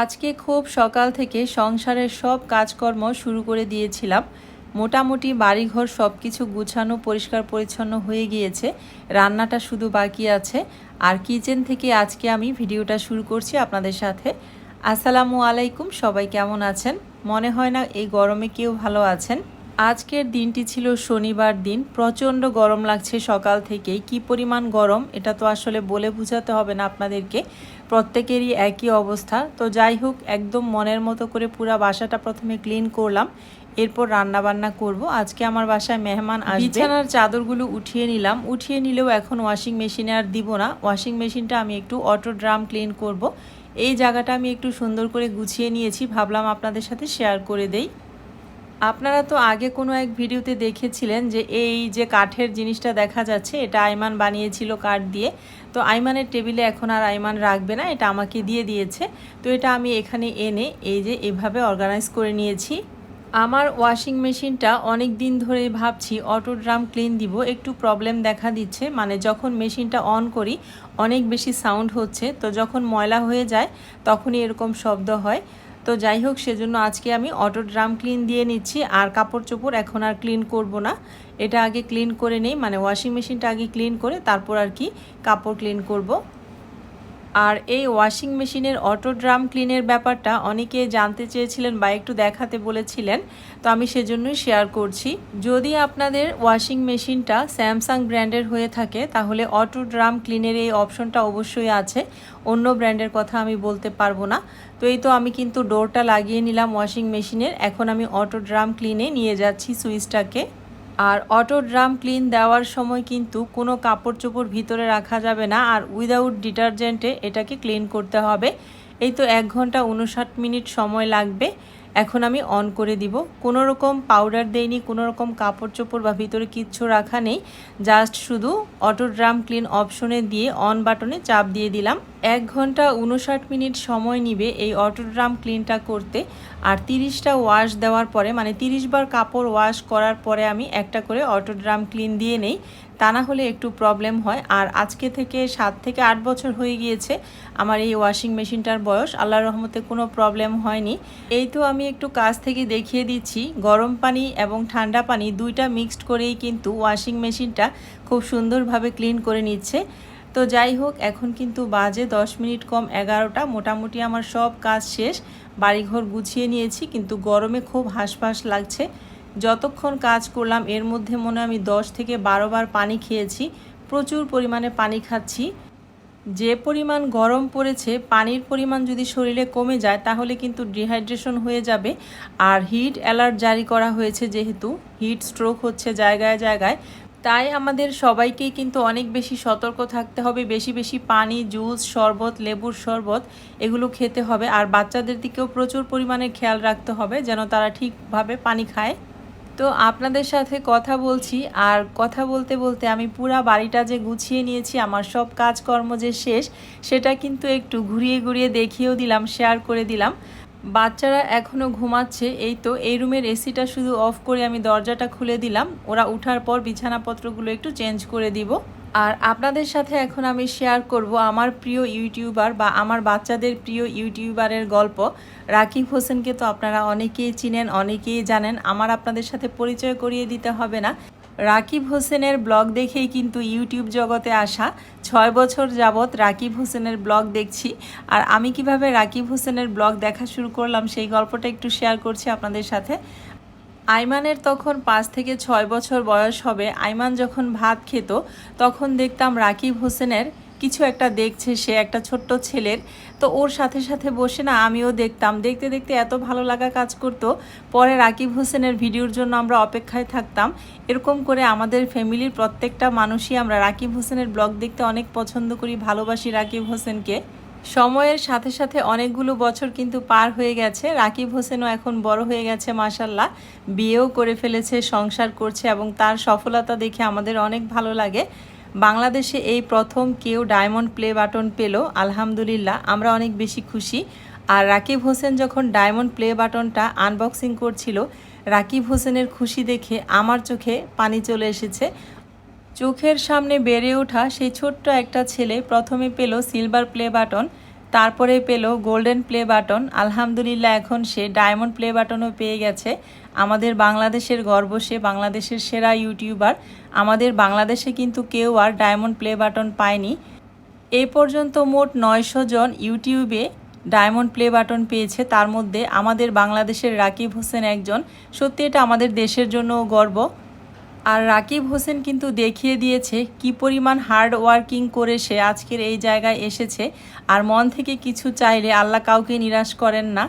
আজকে খুব সকাল থেকে সংসারের সব কাজকর্ম শুরু করে দিয়েছিলাম। মোটামুটি বাড়িঘর সব কিছু গুছানো, পরিষ্কার পরিচ্ছন্ন হয়ে গিয়েছে। রান্নাটা শুধু বাকি আছে। আর কিচেন থেকে আজকে আমি ভিডিওটা শুরু করছি আপনাদের সাথে। আসসালামু আলাইকুম, সবাই কেমন আছেন? মনে হয় না এই গরমে কেউ ভালো আছেন। আজকের দিনটি ছিল শনিবার দিন। প্রচণ্ড গরম লাগছে সকাল থেকেই। কি পরিমাণ গরম, এটা তো আসলে বলে বোঝাতে হবে না আপনাদেরকে। প্রত্যেকেরই একই অবস্থা। তো যাই হোক, একদম মনের মতো করে পুরো বাসাটা প্রথমে ক্লিন করলাম। এরপর রান্না বান্না করব। আজকে আমার বাসায় মেহমান আসবে। বিছানার চাদরগুলো উঠিয়ে নিলাম। উঠিয়ে নিলেও এখন ওয়াশিং মেশিনে আর দিব না। ওয়াশিং মেশিনটা আমি একটু অটো ড্রাম ক্লিন করব। এই জায়গাটা আমি একটু সুন্দর করে গুছিয়ে নিয়েছি। ভাবলাম আপনাদের সাথে শেয়ার করে দেই। আপনারা তো আগে কোনো এক ভিডিওতে দেখেছিলেন যে এই যে কাঠের জিনিসটা দেখা যাচ্ছে, এটা আইমান বানিয়েছিল কাঠ দিয়ে। তো আইমানের টেবিলে এখন আর আইমান রাখবে না, এটা আমাকে দিয়ে দিয়েছে। তো এটা আমি এখানে এনে এই যে এভাবে অর্গানাইজ করে নিয়েছি। আমার ওয়াশিং মেশিনটা অনেক দিন ধরে ভাবছি অটো ড্রাম ক্লিন দিব, একটু প্রবলেম দেখা দিচ্ছে। মানে যখন মেশিনটা অন করি, অনেক বেশি সাউন্ড হচ্ছে। তো যখন ময়লা হয়ে যায়, তখনই এরকম শব্দ হয়। তো যাই হোক, সেজন্য আজকে আমি অটো ড্রাম ক্লিন দিয়ে নিচ্ছি, আর কাপড় চোপড় এখন আর ক্লিন করব না। এটা আগে ক্লিন করে নেই মানে ওয়াশিং মেশিনটা আগে ক্লিন করে তারপর আর কি কাপড় ক্লিন করব। আর এই ওয়াশিং মেশিনের অটো ড্রাম ক্লিনের ব্যাপারটা অনেকে জানতে চেয়েছিলেন বা একটু দেখাতে বলেছিলেন, তো আমি সেজন্যই শেয়ার করছি। যদি আপনাদের ওয়াশিং মেশিনটা স্যামসাং ব্র্যান্ডের হয়ে থাকে, তাহলে অটো ড্রাম ক্লিনের এই অপশনটা অবশ্যই আছে। অন্য ব্র্যান্ডের কথা আমি বলতে পারব না। তো এই তো আমি কিন্তু ডোরটা লাগিয়ে নিলাম ওয়াশিং মেশিনের এখন আমি অটো ড্রাম ক্লিনে নিয়ে যাচ্ছি সুইচটাকে। আর অটো ড্রাম ক্লিন দেওয়ার সময় কিন্তু কোনো কাপড় চোপড় ভিতরে রাখা যাবে না আর উইদাউট ডিটারজেন্টে এটাকে ক্লিন করতে হবে। এই তো এক ঘণ্টা উনষাট মিনিট সময় লাগবে। এখন আমি অন করে দিব। কোনো রকম পাউডার দেইনি, কোনো রকম কাপড় চোপড় বা ভিতরে কিচ্ছু রাখা নেই। জাস্ট শুধু অটো ড্রাম ক্লিন অপশনে দিয়ে অন বাটনে চাপ দিয়ে দিলাম। এক ঘণ্টা উনষাট মিনিট সময় নিবে এই অটো ড্রাম ক্লিনটা করতে। আর তিরিশটা ওয়াশ দেওয়ার পরে মানে তিরিশ বার কাপড় ওয়াশ করার পরে আমি একটা করে অটো ড্রাম ক্লিন দিয়ে নেই। তা না হলে একটু প্রবলেম হয়। আর আজকে থেকে সাত থেকে আট বছর হয়ে গিয়েছে আমার এই ওয়াশিং মেশিনটার বয়স। আল্লাহ রহমতে কোনো প্রবলেম হয়নি। এই তো আমি একটু কাজ থেকে দেখিয়ে দিচ্ছি। গরম পানি এবং ঠান্ডা পানি দুইটা মিক্সড করেই কিন্তু ওয়াশিং মেশিনটা খুব সুন্দরভাবে ক্লিন করে নিচ্ছে। তো যাই হোক, এখন কিন্তু বাজে দশ মিনিট কম এগারোটা। মোটামুটি আমার সব কাজ শেষ। বাড়িঘর গুছিয়ে নিয়েছি, কিন্তু গরমে খুব হাঁসফাঁস লাগছে। যতক্ষণ কাজ করলাম, এর মধ্যে মনে আমি দশ থেকে বারো বার পানি খেয়েছি। প্রচুর পরিমাণে পানি খাচ্ছি। যে পরিমাণ গরম পড়েছে, পানির পরিমাণ যদি শরীরে কমে যায়, তাহলে কিন্তু ডিহাইড্রেশন হয়ে যাবে। আর হিট অ্যালার্ট জারি করা হয়েছে যেহেতু। হিট স্ট্রোক হচ্ছে জায়গায় জায়গায়। তাই আমাদের সবাইকেই কিন্তু অনেক বেশি সতর্ক থাকতে হবে। বেশি বেশি পানি, জুস, শরবত, লেবুর শরবত এগুলো খেতে হবে। আর বাচ্চাদের দিকেও প্রচুর পরিমাণে খেয়াল রাখতে হবে যেন তারা ঠিকভাবে পানি খায়। তো আপনাদের সাথে কথা বলছি আর কথা বলতে বলতে আমি পুরা বাড়িটা যে গুছিয়ে নিয়েছি, আমার সব কাজকর্ম যে শেষ, সেটা কিন্তু একটু ঘুরিয়ে ঘুরিয়ে দেখিয়েও দিলাম শেয়ার করে দিলাম। বাচ্চারা এখনও ঘুমাচ্ছে, এই তো এই রুমের এসিটা শুধু অফ করে আমি দরজাটা খুলে দিলাম। ওরা উঠার পর বিছানাপত্রগুলো একটু চেঞ্জ করে দিব। আর আপনাদের সাথে এখন আমি শেয়ার করব আমার প্রিয় ইউটিউবার বা আমার বাচ্চাদের প্রিয় ইউটিউবারের গল্প। রাকিব হোসেনকে তো আপনারা অনেকেই চিনেন, অনেকেই জানেন। আমার আপনাদের সাথে পরিচয় করিয়ে দিতে হবে না। রাকিব হোসেনের ব্লগ দেখেই কিন্তু ইউটিউব জগতে আসা ছয় বছর যাবৎ রাকিব হোসেনের ব্লগ দেখছি। আর আমি কীভাবে রাকিব হোসেনের ব্লগ দেখা শুরু করলাম সেই গল্পটা একটু শেয়ার করছি আপনাদের সাথে। আইমানের তখন পাঁচ থেকে ছয় বছর বয়স হবে। আইমান যখন ভাত খেত, তখন দেখতাম রাকিব হোসেনের কিছু একটা দেখছে সে, একটা ছোট্ট ছেলের। তো ওর সাথে সাথে বসে না আমিও দেখতাম। দেখতে দেখতে এত ভালো লাগা কাজ করতো। পরে রাকিব হোসেনের ভিডিওর জন্য আমরা অপেক্ষায় থাকতাম। এরকম করে আমাদের ফ্যামিলির প্রত্যেকটা মানুষই আমরা রাকিব হোসেনের ব্লগ দেখতে অনেক পছন্দ করি, ভালোবাসি রাকিব হোসেনকে। সময়ের সাথে সাথে অনেকগুলো বছর কিন্তু পার হয়ে গেছে। রাকিব হোসেনও এখন বড় হয়ে গেছে মাসাল্লাহ বিয়েও করে ফেলেছে, সংসার করছে এবং তার সফলতা দেখে আমাদের অনেক ভালো লাগে। বাংলাদেশে এই প্রথম কেউ ডায়মন্ড প্লে বাটন পেল, আলহামদুলিল্লাহ, আমরা অনেক বেশি খুশি। আর রাকিব হোসেন যখন ডায়মন্ড প্লে বাটনটা আনবক্সিং করছিল, রাকিব হোসেনের খুশি দেখে আমার চোখে পানি চলে এসেছে। চোখের সামনে বেড়ে ওঠা সেই ছোট্ট একটা ছেলে প্রথমে পেল সিলভার প্লে বাটন তারপরে পেল গোল্ডেন প্লে বাটন। আলহামদুলিল্লাহ, এখন সে ডায়মন্ড প্লে বাটনও পেয়ে গেছে। আমাদের বাংলাদেশের গর্ব, সে বাংলাদেশের সেরা ইউটিউবার। আমাদের বাংলাদেশে কিন্তু কেউ আর ডায়মন্ড প্লে বাটন পায়নি। এই পর্যন্ত মোট নয়শো জন ইউটিউবে ডায়মন্ড প্লে বাটন পেয়েছে। তার মধ্যে আমাদের বাংলাদেশের রাকিব হোসেন একজন। সত্যি এটা আমাদের দেশের জন্যও গর্ব। আর রাকিব হোসেন কিন্তু দেখিয়ে দিয়েছে কি পরিমাণ হার্ড ওয়ার্কিং করে সে আজকের এই জায়গায় এসেছে আর মন থেকে কিছু চাইলে আল্লাহ কাউকে নিরাশ করেন না।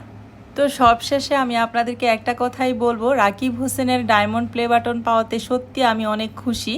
তো সবশেষে আমি আপনাদেরকে একটা কথাই বলব, রাকিব হোসেনের ডায়মন্ড প্লে বাটন পাওয়াতে সত্যি আমি অনেক খুশি।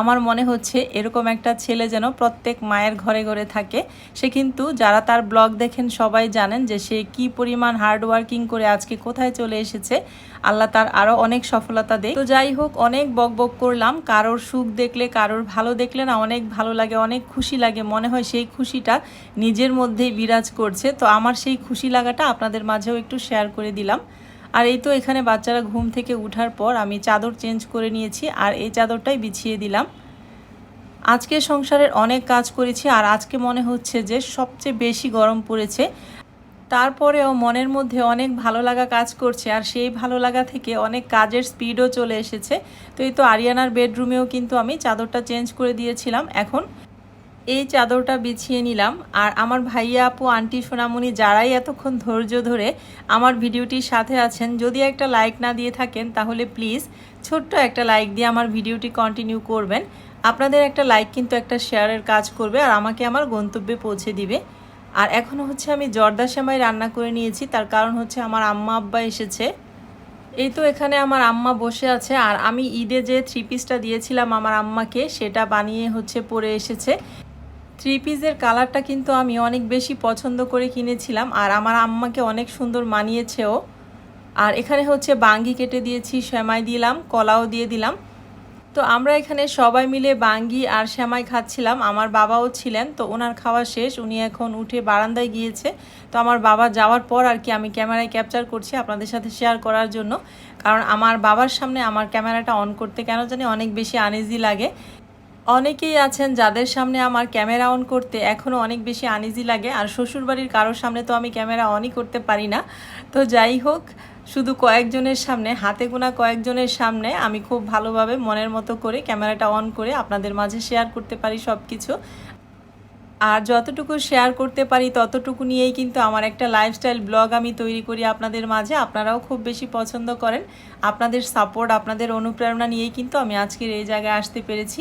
আমার মনে হচ্ছে এরকম একটা ছেলে যেন প্রত্যেক মায়ের ঘরে ঘরে থাকে। সে কিন্তু যারা তার ব্লগ দেখেন সবাই জানেন যে সে কি পরিমাণ হার্ড ওয়ার্কিং করে আজকে কোথায় চলে এসেছে। আল্লাহ তার আরও অনেক সফলতা দেয় তো যাই হোক, অনেক বক বক করলাম। কারোর সুখ দেখলে, কারোর ভালো দেখলে না, অনেক ভালো লাগে, অনেক খুশি লাগে। মনে হয় সেই খুশিটা নিজের মধ্যেই বিরাজ করছে। তো আমার সেই খুশি লাগাটা আপনাদের মাঝেও একটু শেয়ার করে দিলাম। আর এই তো এখানে বাচ্চারা ঘুম থেকে উঠার পর আমি চাদর চেঞ্জ করে নিয়েছি আর এই চাদরটাই বিছিয়ে দিলাম। আজকে সংসারের অনেক কাজ করেছি আর আজকে মনে হচ্ছে যে সবচেয়ে বেশি গরম পড়েছে। তারপরেও মনের মধ্যে অনেক ভালো লাগা কাজ করছে, আর সেই ভালো লাগা থেকে অনেক কাজের স্পিডও চলে এসেছে। তো এই তো আরিয়ানার বেডরুমেও কিন্তু আমি চাদরটা চেঞ্জ করে দিয়েছিলাম। এখন এই চাদরটা বিছিয়ে নিলাম। আর আমার ভাইয়া, আপু, আন্টি, সোনামণি যারাই এতক্ষণ ধৈর্য ধরে আমার ভিডিওটির সাথে আছেন, যদি একটা লাইক না দিয়ে থাকেন, তাহলে প্লিজ ছোট্ট একটা লাইক দিয়ে আমার ভিডিওটি কন্টিনিউ করবেন। আপনাদের একটা লাইক কিন্তু একটা শেয়ারের কাজ করবে, আর আমাকে আমার গন্তব্যে পৌঁছে দিবে। আর এখনও হচ্ছে আমি জর্দা সেমাই রান্না করে নিয়েছি, তার কারণ হচ্ছে আমার আম্মা আব্বা এসেছে। এই তো এখানে আমার আম্মা বসে আছে, আর আমি ঈদে যে থ্রি পিসটা দিয়েছিলাম আমার আম্মাকে, সেটা বানিয়ে হচ্ছে পরে এসেছে। থ্রি পিসের কালারটা কিন্তু আমি অনেক বেশি পছন্দ করে কিনেছিলাম, আর আমার আম্মাকে অনেক সুন্দর মানিয়েছেও। আর এখানে হচ্ছে বাঙ্গি কেটে দিয়েছি, সেমাই দিলাম, কলাও দিয়ে দিলাম। তো আমরা এখানে সবাই মিলে বাঙ্গি আর শ্যামাই খাচ্ছিলাম। আমার বাবাও ছিলেন, তো ওনার খাওয়া শেষ। উনি এখন উঠে বারান্দায় গিয়েছে। তো আমার বাবা যাওয়ার পর আর কি আমি ক্যামেরায় ক্যাপচার করছি আপনাদের সাথে শেয়ার করার জন্য। কারণ আমার বাবার সামনে আমার ক্যামেরাটা অন করতে কেন জানি অনেক বেশি আনইজি লাগে। অনেকেই আছেন যাদের সামনে আমার ক্যামেরা অন করতে এখনও অনেক বেশি আনইজি লাগে। আর শ্বশুরবাড়ির কারোর সামনে তো আমি ক্যামেরা অনই করতে পারি না। তো যাই হোক শুধু কয়েকজনের সামনে, হাতে গোনা কয়েকজনের সামনে আমি খুব ভালোভাবে মনের মতো করে ক্যামেরাটা অন করে আপনাদের মাঝে শেয়ার করতে পারি সব কিছু আর যতটুকু শেয়ার করতে পারি ততটুকু নিয়েই কিন্তু আমার একটা লাইফস্টাইল ব্লগ আমি তৈরি করি আপনাদের মাঝে। আপনারাও খুব বেশি পছন্দ করেন। আপনাদের সাপোর্ট আপনাদের অনুপ্রেরণা নিয়েই কিন্তু আমি আজকের এই জায়গায় আসতে পেরেছি।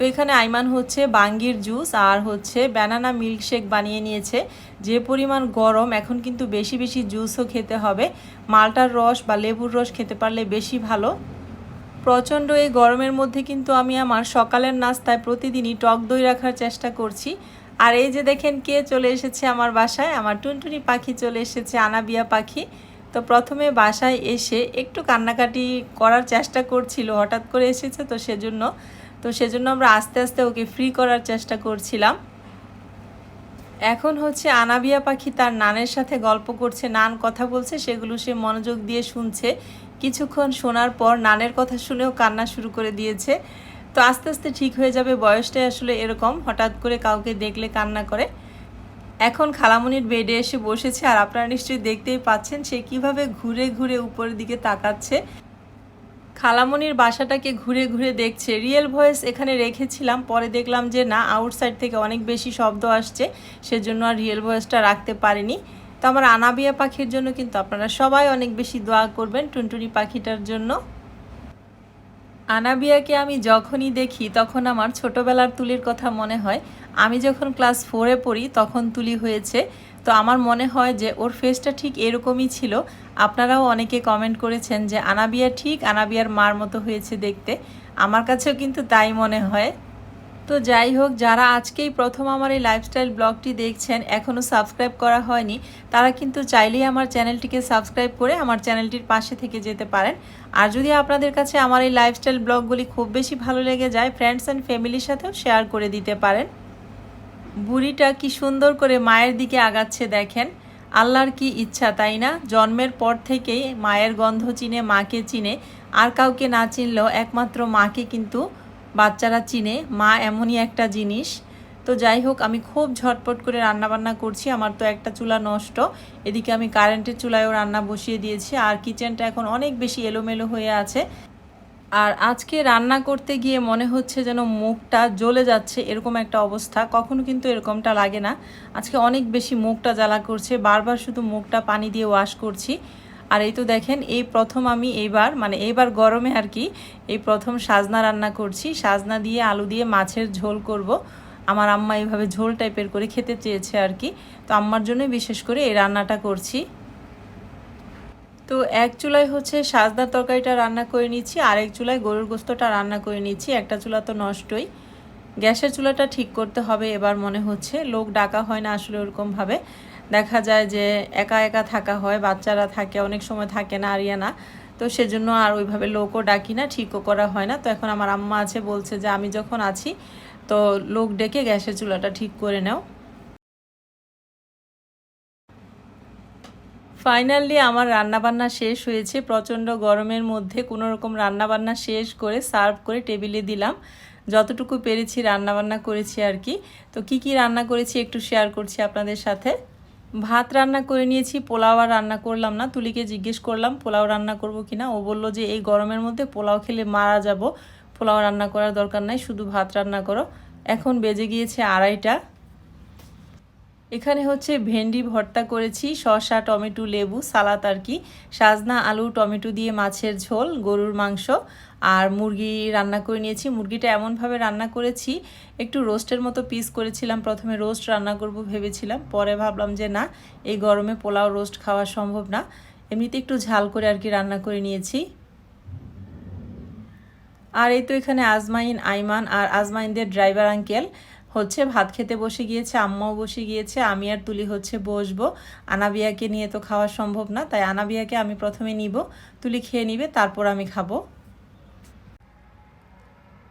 তো এখানে আইমান হচ্ছে বাঙ্গির জুস আর হচ্ছে ব্যানানা মিল্কশেক বানিয়ে নিয়েছে। যে পরিমাণ গরম, এখন কিন্তু বেশি বেশি জুসও খেতে হবে। মালটার রস বা লেবুর রস খেতে পারলে বেশি ভালো। প্রচণ্ড এই গরমের মধ্যে কিন্তু আমি আমার সকালের নাস্তায় প্রতিদিনই টক দই রাখার চেষ্টা করছি। আর এই যে দেখেন কে চলে এসেছে আমার বাসায়, আমার টুনটুনি পাখি চলে এসেছে, আনাবিয়া পাখি। তো প্রথমে বাসায় এসে একটু কান্নাকাটি করার চেষ্টা করছিল, হঠাৎ করে এসেছে তো সেজন্য তো সেজন্য আমরা আস্তে আস্তে ওকে ফ্রি করার চেষ্টা করছিলাম। এখন হচ্ছে আনাবিয়া পাখি তার নানের সাথে গল্প করছে, নান কথা বলছে, সেগুলো সে মনোযোগ দিয়ে শুনছে। কিছুক্ষণ শোনার পর নানের কথা শুনেও কান্না শুরু করে দিয়েছে। তো আস্তে আস্তে ঠিক হয়ে যাবে, বয়সটাই আসলে এরকম, হঠাৎ করে কাউকে দেখলে কান্না করে। এখন খালামনির বেডে এসে বসেছে, আর আপনারা নিশ্চয়ই দেখতেই পাচ্ছেন সে কীভাবে ঘুরে ঘুরে উপরের দিকে তাকাচ্ছে। খালামনির বাসাটাকে ঘুরে ঘুরে দেখছে। রিয়েল ভয়েস এখানে রেখেছিলাম, পরে দেখলাম যে না আউটসাইড থেকে অনেক বেশি শব্দ আসছে, সেজন্য আর রিয়েল ভয়েসটা রাখতে পারিনি। তো আমার আনাবিয়া পাখির জন্য কিন্তু আপনারা সবাই অনেক বেশি দোয়া করবেন টুনটুনি পাখিটার জন্য। আনাবিয়াকে আমি যখনই দেখি, তখন আমার ছোটবেলার তুলির কথা মনে হয়। আমি যখন ক্লাস ফোরে পড়ি, তখন তুলি হয়েছে। তো আমার মনে হয় যে ওর ফেসটা ঠিক এরকমই ছিল। আপনারাও অনেকে কমেন্ট করেছেন যে, আনাবিয়া ঠিক, আনাবিয়ার মার মতো হয়েছে দেখতে। আমার কাছেও কিন্তু তাই মনে হয়। তো যাই হোক, যারা আজকেই প্রথম আমার এই লাইফস্টাইল ব্লগটি দেখছেন এখনও সাবস্ক্রাইব করা হয়নি, তারা কিন্তু চাইলেই আমার চ্যানেলটিকে সাবস্ক্রাইব করে আমার চ্যানেলটির পাশে থেকে যেতে পারেন। আর যদি আপনাদের কাছে আমার এই লাইফস্টাইল ব্লগগুলি খুব বেশি ভালো লেগে যায় ফ্রেন্ডস অ্যান্ড ফ্যামিলির সাথেও শেয়ার করে দিতে পারেন। বুড়িটা কি সুন্দর করে মায়ের দিকে আগাচ্ছে দেখেন। আল্লাহর কি ইচ্ছা, তাই না? জন্মের পর থেকেই মায়ের গন্ধ চিনে, মাকে চিনে। আর কাউকে না চিনলেও একমাত্র মাকে কিন্তু বাচ্চারা চিনে। মা এমনই একটা জিনিস। তো যাই হোক, আমি খুব ঝটপট করে রান্না বান্না করছি। আমার তো একটা চুলা নষ্ট। এদিকে আমি কারেন্টের চুলায়ও রান্না বসিয়ে দিয়েছি। আর কিচেনটা এখন অনেক বেশি এলোমেলো হয়ে আছে। আর আজকে রান্না করতে গিয়ে মনে হচ্ছে যেন মুখটা জ্বলে যাচ্ছে, এরকম একটা অবস্থা। কখনো কিন্তু এরকমটা লাগে না। আজকে অনেক বেশি মুখটা জ্বালা করছে। বারবার শুধু মুখটা পানি দিয়ে ওয়াশ করছি। আর এই তো দেখেন, এই প্রথম আমি এইবার মানে এইবার গরমে আর কি, এই প্রথম সাজনা রান্না করছি। সাজনা দিয়ে আলু দিয়ে মাছের ঝোল করব। আমার আম্মা এইভাবে ঝোল টাইপের করে খেতে চেয়েছে আর কি। তো আম্মার জন্যই বিশেষ করে এই রান্নাটা করছি। তো এক চুলায় হচ্ছে সাজদার তরকারিটা রান্না করে নিচ্ছি আর এক চুলায় গরুর গোস্তটা রান্না করে নিচ্ছি, একটা চুলা তো নষ্টই। গ্যাসের চুলাটা ঠিক করতে হবে, এবার মনে হচ্ছে লোক ডাকা হয় না আসলে ওরকমভাবে। দেখা যায় যে একা একা থাকা হয়, বাচ্চারা থাকে, অনেক সময় থাকে না আরিয়ানা তো সেজন্য আর ওইভাবে লোকও ডাকি না, ঠিকও করা হয় না। তো এখন আমার আম্মা আছে, বলছে যে আমি যখন আছি, তো লোক ডেকে গ্যাসের চুলাটা ঠিক করে নাও। ফাইনালি আমার রান্নাবান্না শেষ হয়েছে। প্রচণ্ড গরমের মধ্যে কোনো রকম রান্নাবান্না শেষ করে সার্ভ করে টেবিলে দিলাম। যতটুকু পেরেছি রান্নাবান্না করেছি আর কি। তো কি কি রান্না করেছি একটু শেয়ার করছি আপনাদের সাথে। ভাত রান্না করে নিয়েছি, পোলাও আর রান্না করলাম না। তুলিকে জিজ্ঞেস করলাম, পোলাও রান্না করব কি না ও বলল যে, এই গরমের মধ্যে পোলাও খেলে মারা যাব। পোলাও রান্না করার দরকার নাই, শুধু ভাত রান্না করো। এখন বেজে গিয়েছে আড়াইটা। এখানে হচ্ছে ভেন্ডি ভর্তা করেছি, শসা, টমেটো, লেবু, সালাদ আর কি। সাজনা, আলু, টমেটো দিয়ে মাছের ঝোল, গরুর মাংস আর মুরগি রান্না করে নিয়েছি। মুরগিটা এমনভাবে রান্না করেছি, একটু রোস্টের মতো পিস করেছিলাম। প্রথমে রোস্ট রান্না করব ভেবেছিলাম, পরে ভাবলাম যে না, এই গরমে পোলাও রোস্ট খাওয়া সম্ভব না। এমনিতে একটু ঝাল করে আর কি রান্না করে নিয়েছি। আর এই তো এখানে আজমাইন, আইমান আর আজমাইনদের ড্রাইভার আঙ্কেল। হচ্ছে ভাত খেতে বসে গিয়েছে, আম্মাও বসে গিয়েছে, আমি আর তুলি হচ্ছে বসবো। আনাবিয়াকে নিয়ে তো খাওয়া সম্ভব না, তাই আনাবিয়াকে আমি প্রথমে নিব, তুলি খেয়ে নিবে, তারপর আমি খাব।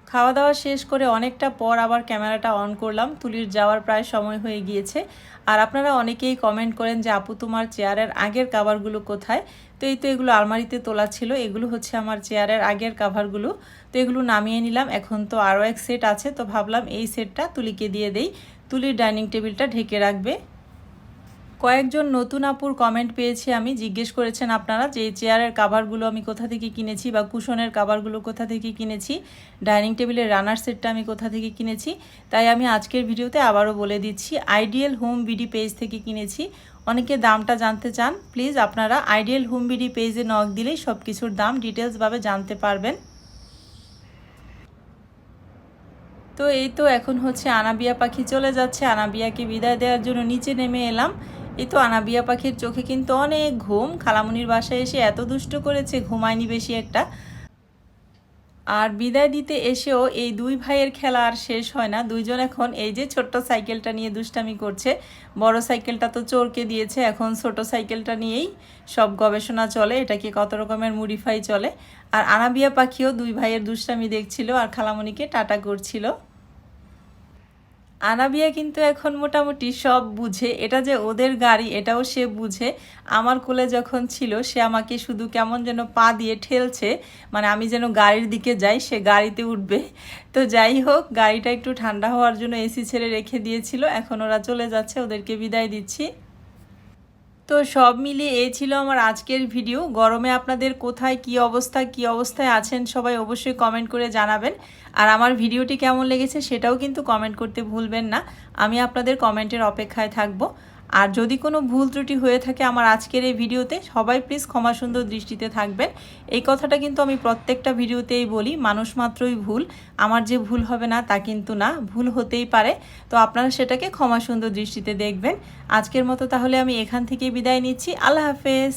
খাওয়া দাওয়া শেষ করে অনেকটা পর আবার ক্যামেরাটা অন করলাম, তুলির যাওয়ার প্রায় সময় হয়ে গিয়েছে। আর আপনারা অনেকেই কমেন্ট করেন যে, আপু, তোমার চেয়ারের আগের কাভারগুলো কোথায়? তো এই তো এগুলো আলমারিতে তোলা ছিল। এগুলো হচ্ছে আমার চেয়ারের আগের কাভারগুলো তো এগুলো নামিয়ে নিলাম। এখন তো আরও এক সেট আছে। তো ভাবলাম এই সেটটা তুলিকে দিয়ে দেই। তুলির ডাইনিং টেবিলটা ঢেকে রাখবে। কয়েকজন নতুন আপুর কমেন্ট পেয়েছি আমি। জিজ্ঞেস করেছেন আপনারা যে চেয়ারের কাভারগুলো আমি কোথা থেকে কিনেছি বা কুশনের কাভারগুলো কোথা থেকে কিনেছি। ডাইনিং টেবিলের রানার সেটটা আমি কোথা থেকে কিনেছি। তাই আমি আজকের ভিডিওতে আবারও বলে দিচ্ছি আইডিয়াল হোম বিডি পেজ থেকে কিনেছি। অনেকে দামটা জানতে চান প্লিজ আপনারা আইডিয়াল হোম বিডি পেজে নক দিলেই সব কিছুর দাম ডিটেলসভাবে জানতে পারবেন। তো এই তো এখন হচ্ছে আনাবিয়া পাখি চলে যাচ্ছে। আনাবিয়াকে বিদায় দেওয়ার জন্য নিচে নেমে এলাম। এই তো আনাবিয়া পাখির চোখে কিন্তু অনেক ঘুম। খালামুনির বাসায় এসে এত দুষ্ট করেছে, ঘুমায়নি বেশি একটা। আর বিদায় দিতে এসেও এই দুই ভাইয়ের খেলা আর শেষ হয় না। দুইজন এখন এই যে ছোট্ট সাইকেলটা নিয়ে দুষ্টামি করছে। বড় সাইকেলটা তো চোরকে দিয়েছে, এখন ছোট সাইকেলটা নিয়েই সব গবেষণা চলে, এটাকে কত রকমের মুডিফাই চলে। আর আনাবিয়া পাখিও দুই ভাইয়ের দুষ্টামি দেখছিল আর খালামণিকে টাটা করছিল। আনাবিয়া কিন্তু এখন মোটামুটি সব বুঝে। এটা যে ওদের গাড়ি, এটাও সে বুঝে। আমার কোলে যখন ছিল, সে আমাকে শুধু কেমন যেন পা দিয়ে ঠেলছে। মানে আমি যেন গাড়ির দিকে যাই, সে গাড়িতে উঠবে। তো যাই হোক, গাড়িটা একটু ঠান্ডা হওয়ার জন্য এসি ছেড়ে রেখে দিয়েছিল। এখন ওরা চলে যাচ্ছে, ওদেরকে বিদায় দিচ্ছি। তো সব মিলিয়ে এ ছিল আমার আজকের ভিডিও। গরমে আপনাদের কোথায় কি অবস্থা, কি অবস্থায় আছেন সবাই অবশ্যই কমেন্ট করে জানাবেন। আর আমার ভিডিওটি কেমন লেগেছে সেটাও কিন্তু কমেন্ট করতে ভুলবেন না। আমি আপনাদের কমেন্টের অপেক্ষায় থাকব। আর যদি কোনো ভুল ত্রুটি হয়ে থাকে আমার আজকের এই ভিডিওতে, সবাই প্লিজ ক্ষমা সুন্দর দৃষ্টিতে থাকবেন। এই কথাটা কিন্তু আমি প্রত্যেকটা ভিডিওতেই বলি, মানুষ মাত্রই ভুল। আমার যে ভুল হবে না, তা কিন্তু না, ভুল হতেই পারে। তো আপনারা সেটাকে ক্ষমা সুন্দর দৃষ্টিতে দেখবেন। আজকের মতো তাহলে আমি এখান থেকে বিদায় নিচ্ছি। আল্লাহ হাফেজ।